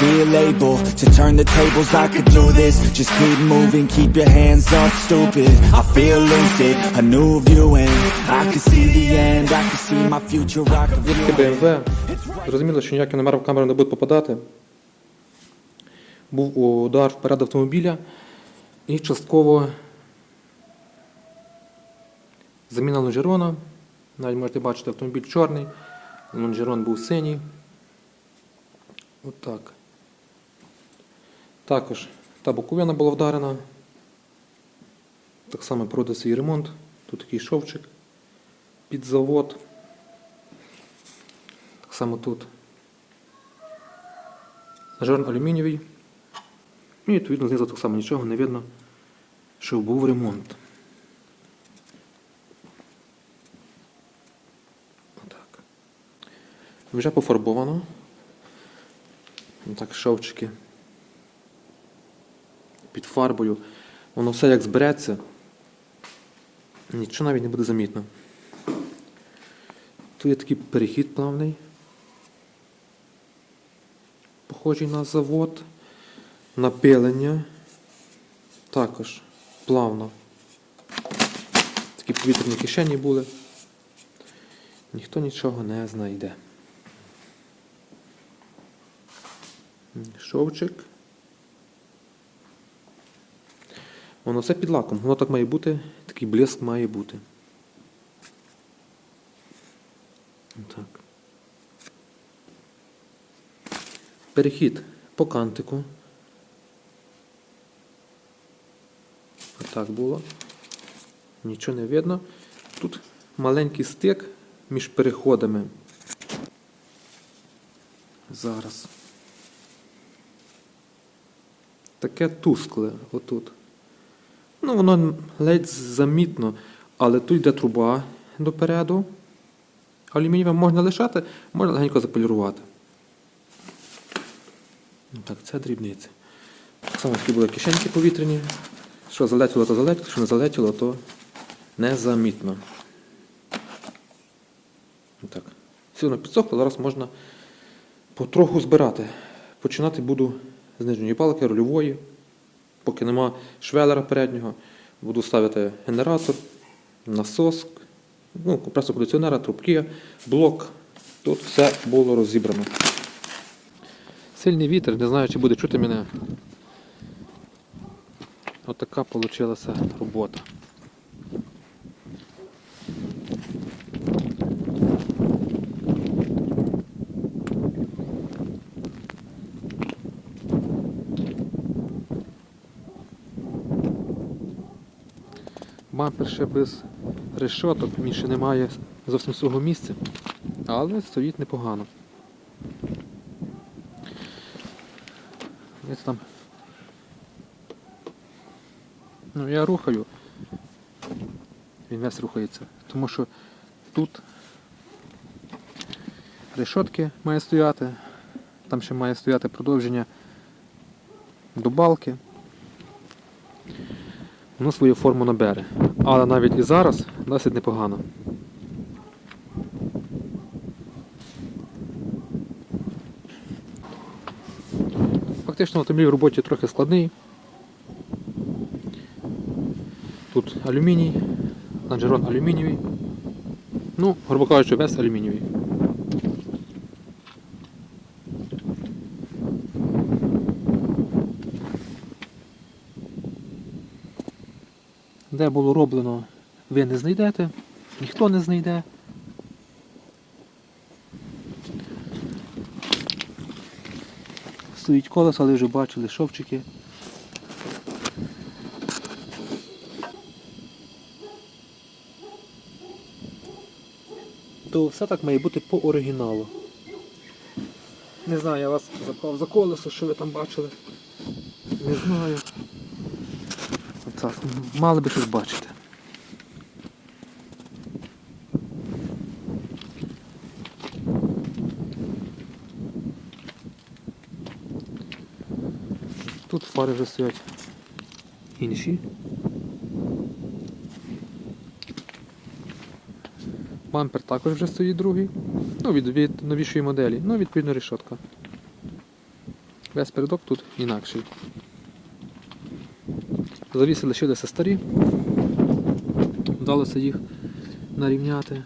feel able to turn the tables. I could do this. Just keep moving, keep your hands up, stupid. I feel lucid, a new view, and I can see the end. I can see my future. I can feel БМВ. Зрозуміло, що ніякі номера в камеру не будуть попадати. Був удар вперед автомобіля і частково заміна лонжерона. Навіть можете бачити, автомобіль чорний, лонжерон був синій. Отак. Також та боковина була вдарена. Так само проводиться і ремонт. Тут такий шовчик під завод. Так само тут. Жорн алюмінієвий. І відповідно знизу так само нічого не видно, що був ремонт. Отак. Вже пофарбовано. Так, шовчики. Під фарбою. Воно все як збереться. Нічого навіть не буде замітно. Тут є такий перехід плавний. Похожий на завод. Напилення. Також плавно. Такі повітряні кишені були. Ніхто нічого не знайде. Шовчик. Воно все під лаком. Воно так має бути, такий блиск має бути. Так. Перехід по кантику. Отак було. Нічого не видно. Тут маленький стик між переходами. Зараз. Таке тускле отут. Ну, воно ледь замітно, але тут йде труба допереду. Алюмінієвим можна лишати, можна легенько заполірувати. Ну, Так, це дрібниці. Так само такі були кишеньки повітряні. Що залетіло, то залетіло, що не залетіло, то незамітно. Так. Все воно підсохло, зараз можна потроху збирати. Починати буду з палки, рульової. Поки нема швелера переднього, буду ставити генератор, насос, ну, компресор кондиціонера, трубки, блок. Тут все було розібрано. Сильний вітер, не знаю, чи буде чути мене. Отака вийшла робота. Бампер ще без решоток, він ще не має зовсім свого місця, але стоїть непогано. Десь там. Ну я рухаю. Він весь рухається. Тому що тут решотки має стояти, там ще має стояти продовження до балки. Воно свою форму набере. Але навіть і зараз досить непогано. Фактично автомобіль в роботі трохи складний. Тут алюміній, лонжерон алюмінієвий. Ну, грубо кажучи, весь алюмінієвий. Де було роблено, ви не знайдете, ніхто не знайде. Стоїть колеса, але вже бачили шовчики. То все так має бути по оригіналу. Не знаю, я вас запав за колесо, що ви там бачили. Не знаю. Оце, мали би щось бачити. Тут фари вже стоять інші. Бампер також вже стоїть другий. Ну, від, від новішої моделі. Ну, відповідно, решетка. Весь передок тут інакший. Завіси лишилися старі. Вдалося їх нарівняти.